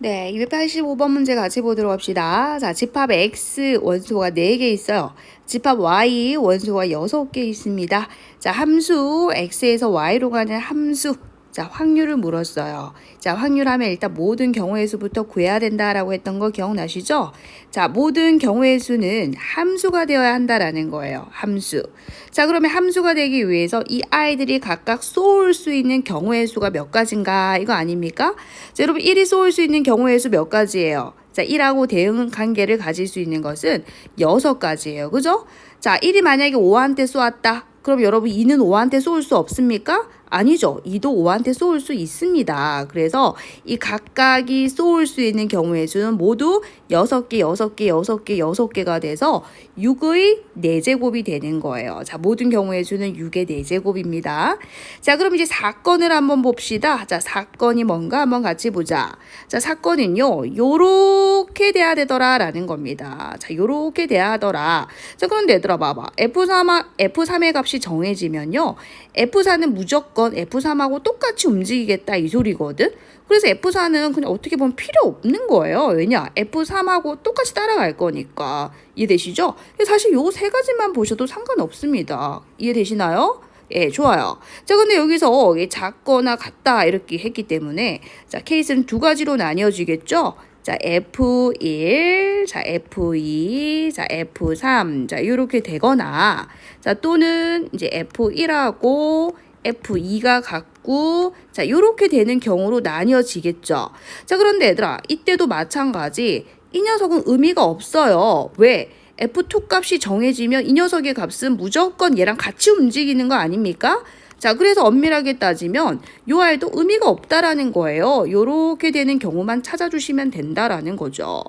네, 285번 문제 같이 보도록 합시다. 자, 집합 X 원소가 4개 있어요. 집합 Y 원소가 6개 있습니다. 자, 함수 X에서 Y로 가는 함수. 자, 확률을 물었어요. 자, 확률하면 일단 모든 경우의 수부터 구해야 된다라고 했던 거 기억나시죠? 자, 모든 경우의 수는 함수가 되어야 한다라는 거예요. 함수. 자, 그러면 함수가 되기 위해서 이 아이들이 각각 쏘을 수 있는 경우의 수가 몇 가지인가? 이거 아닙니까? 자, 여러분 1이 쏘을 수 있는 경우의 수 몇 가지예요? 자, 1하고 대응 관계를 가질 수 있는 것은 6가지예요. 그죠? 자, 1이 만약에 5한테 쏘았다. 그럼 여러분 2는 5한테 쏘을 수 없습니까? 아니죠. 2도 5한테 쏘을 수 있습니다. 그래서 이 각각이 쏘을 수 있는 경우의 수는 모두 6개, 6개, 6개, 6개가 돼서 6의 4제곱이 되는 거예요. 자, 모든 경우의 수는 6의 4제곱입니다. 자, 그럼 이제 사건을 한번 봅시다. 자, 사건이 뭔가 한번 같이 보자. 자, 사건은요. 요렇게 돼야 되더라라는 겁니다. 자, 요렇게 돼야 하더라. 자, 그런데 얘들아 봐봐. F3, F3의 값이 정해지면요. F4는 무조건 F3하고 똑같이 움직이겠다 이 소리거든. 그래서 F4는 그냥 어떻게 보면 필요 없는 거예요. 왜냐? F3하고 똑같이 따라갈 거니까. 이해되시죠? 사실 요 세 가지만 보셔도 상관없습니다. 이해되시나요? 예, 좋아요. 자, 근데 여기서 작거나 같다 이렇게 했기 때문에 자, 케이스는 두 가지로 나뉘어지겠죠? 자, F1, 자, F2, 자, F3, 자, 이렇게 되거나, 자, 또는 이제 F1하고 F2가 같고, 자, 요렇게 되는 경우로 나뉘어지겠죠. 자, 그런데 얘들아, 이때도 마찬가지. 이 녀석은 의미가 없어요. 왜? F2 값이 정해지면 이 녀석의 값은 무조건 얘랑 같이 움직이는 거 아닙니까? 자, 그래서 엄밀하게 따지면 요 알도 의미가 없다라는 거예요. 요렇게 되는 경우만 찾아주시면 된다라는 거죠.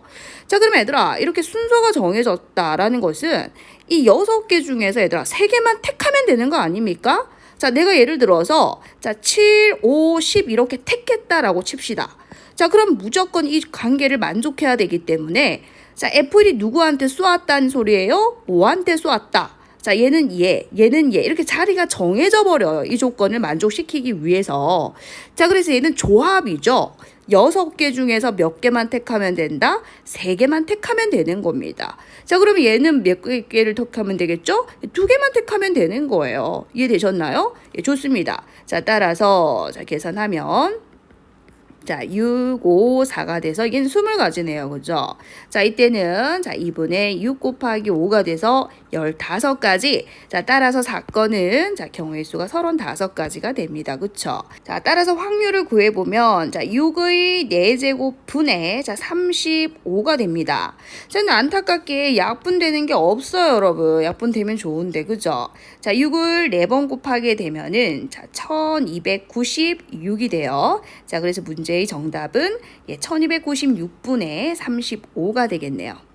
자, 그럼 얘들아, 이렇게 순서가 정해졌다라는 것은 이 여섯 개 중에서 얘들아, 세 개만 택하면 되는 거 아닙니까? 자, 내가 예를 들어서 자, 7, 5, 10 이렇게 택했다라고 칩시다. 자, 그럼 무조건 이 관계를 만족해야 되기 때문에 자, F1이 누구한테 쏘았다는 소리예요? 5한테 쏘았다. 자, 얘는 얘, 얘는 얘. 이렇게 자리가 정해져 버려요. 이 조건을 만족시키기 위해서. 자, 그래서 얘는 조합이죠. 여섯 개 중에서 몇 개만 택하면 된다? 세 개만 택하면 되는 겁니다. 자, 그러면 얘는 몇 개를 택하면 되겠죠? 두 개만 택하면 되는 거예요. 이해되셨나요? 예, 좋습니다. 자, 따라서, 자, 계산하면. 자, 6, 5, 4가 돼서 이게 20가지네요. 그죠? 자, 이때는 자, 2분의 6 곱하기 5가 돼서 15가지. 자, 따라서 사건은 자, 경우의 수가 35가지가 됩니다. 그쵸? 자, 따라서 확률을 구해 보면 자, 6의 4제곱 분의 자, 35가 됩니다. 자, 근데 안타깝게 약분되는 게 없어요, 여러분. 약분되면 좋은데. 그죠? 자, 6을 4번 곱하게 되면은 자, 1296이 돼요. 자, 그래서 문제의 정답은 예, 1296분의 35가 되겠네요.